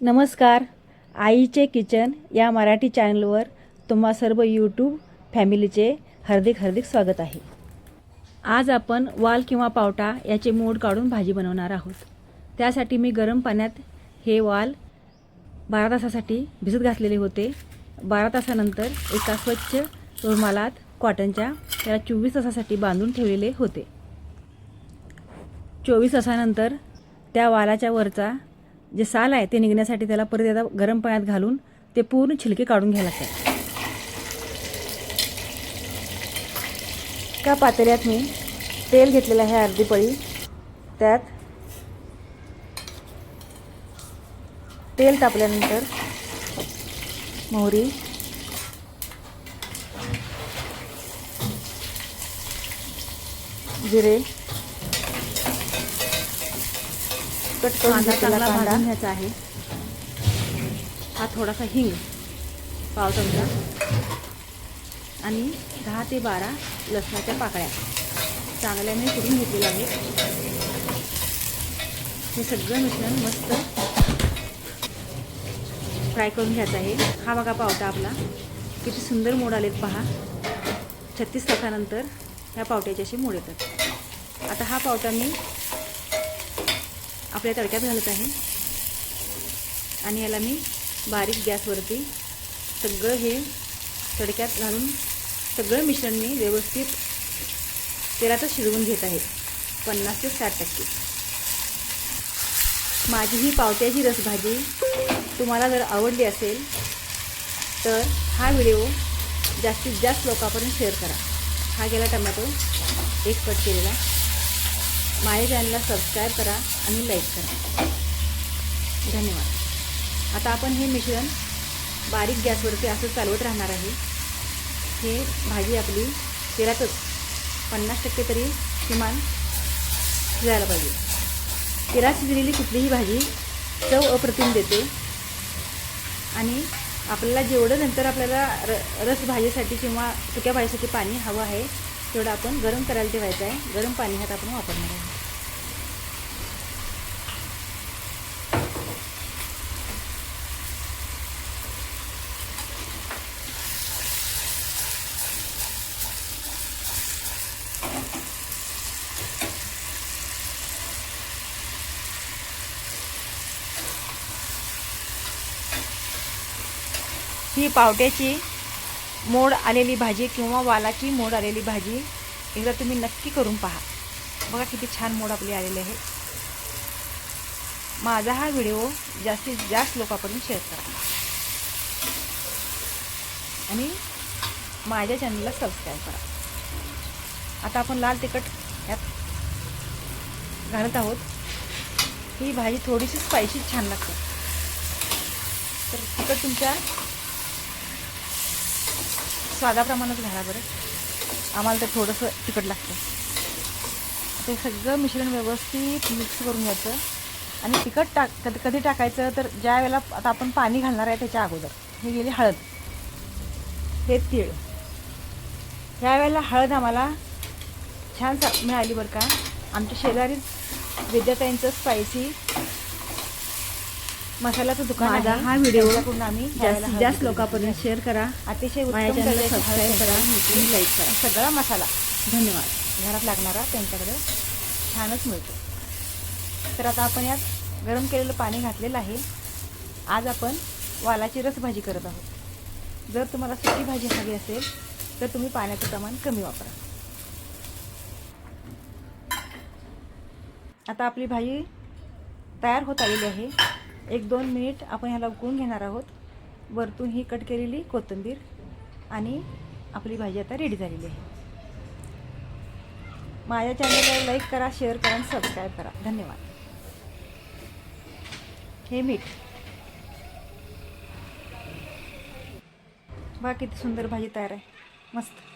नमस्कार. आईचे किचन या मराठी चॅनलवर तुम्हा सर्व यूट्यूब फॅमिलीचे हार्दिक हार्दिक स्वागत आहे. आज आपण वाल किंवा पावटा याचे मोड काढून भाजी बनवणार आहोत. त्यासाठी मी गरम पाण्यात हे वाल बारा तासासाठी भिजत घातलेले होते. बारा तासानंतर एका स्वच्छ रुमालात कॉटनच्या त्याला चोवीस तासासाठी बांधून ठेवलेले होते. चोवीस तासानंतर त्या वालाच्या वरचा जे साल आहे ते निघण्यासाठी त्याला परत एकदा गरम पाण्यात घालून ते पूर्ण छिलके काढून घ्यायला लागतात. का पातेल्यात मी तेल घेतलेलं आहे अर्धी पळी. त्यात तेल तापल्यानंतर मोहरी. जिरे. कट करून घेतलेला चांगला कांदा. भाजून घ्यायचा आहे. हा थोडासा हिंग पाव चमचा आणि दहा ते बारा लसणाच्या पाकळ्या. चांगल्याने कुटून घेतलेल्या आहेत. हे सगळं मिश्रण मस्त फ्राय करून घ्यायचं आहे. हा बघा पावटा आपला. किती सुंदर मोड आलेत पहा. छत्तीस तासानंतर ह्या पावट्याचे असे मोड येतात. आता हा पावटा मी आपल्या तडक्यात घालत आहे. आणि याला मी बारीक गॅसवरती सगळं हे तडक्यात घालून सगळं मिश्रण मी व्यवस्थित तेलातच शिजवून घेत आहे. पन्नास ते साठ टक्के. माझी ही पावट्याची रसभाजी तुम्हाला जर आवडली असेल तर हा व्हिडिओ जास्तीत जास्त लोकांपर्यंत शेअर करा. हा गेला टमॅटो एक कट केलेला. माझ्या चॅनलला सबस्क्राईब करा आणि लाईक करा. धन्यवाद. आता आपण हे मिश्रण बारीक गॅसवरती असं चालवत राहणार आहे. हे भाजी आपली तेलातच पन्नास टक्के तरी किमान शिजायला पाहिजे. तेलात शिजलेली कुठलीही भाजी चव अप्रतिम देते. आणि आपल्याला जेवढं नंतर आपल्याला र रस भाजीसाठी किंवा सुक्या भाजीसाठी पाणी हवं आहे थोडं आपण गरम करायला ठेवायचं आहे. गरम पाणी ह्यात आपण वापरणार आहे ही पावट्याची मोड आलेली भाजी किंवा वालाची मोड आलेली भाजी एकदा तुम्ही नक्की करून पहा. बघा किती छान मोड आपली आलेली आहे. माझा हा व्हिडिओ जास्तीत जास्त लोकांपर्यंत शेअर करा. आणि माझ्या चॅनलला सबस्क्राईब करा. आता आपण लाल तिखट यात घालत आहोत. ही भाजी थोडीशी स्पायसी छान लागते. तर तिखट तुमच्या स्वादाप्रमाणेच घाला बरं. आम्हाला ते थोडंसं तिखट लागतं. ते सगळं मिश्रण व्यवस्थित मिक्स करून घ्यायचं. आणि तिखट टाक कधी कधी टाकायचं तर ज्या वेळेला आता आपण पाणी घालणार आहे त्याच्या अगोदर. हे गेली हळद. हे तीळ. ह्या वेळेला हळद आम्हाला छान सा मिळाली बरं का? आमच्या शेजारीच विद्याताईंचं स्पायसी मसाल्याचं दुकान माझा आहे. हा व्हिडिओ आम्ही जास्तीत जास्त. लोकांपर्यंत शेअर करा. अतिशय सबस्क्राईब करा लाईक करा. सगळा मसाला. धन्यवाद. घरात लागणारा त्यांच्याकडे छानच मिळतो. तर आता आपण यात गरम केलेलं पाणी घातलेलं आहे. आज आपण वालाची रसभाजी करत आहोत. जर तुम्हाला सुकी भाजी हवी असेल तर तुम्ही पाण्याचं प्रमाण कमी वापरा. आता आपली भाजी तयार होत आलेली आहे. एक दोन मिनिट आपण ह्याला उकळून घेणार आहोत. वरतून ही कट केलेली कोथिंबीर आणि आपली भाजी आता रेडी झालेली आहे. माझ्या चॅनलला लाईक करा शेअर करा आणि सबस्क्राईब करा. धन्यवाद. हे मीठ. बा किती सुंदर भाजी तयार आहे. मस्त.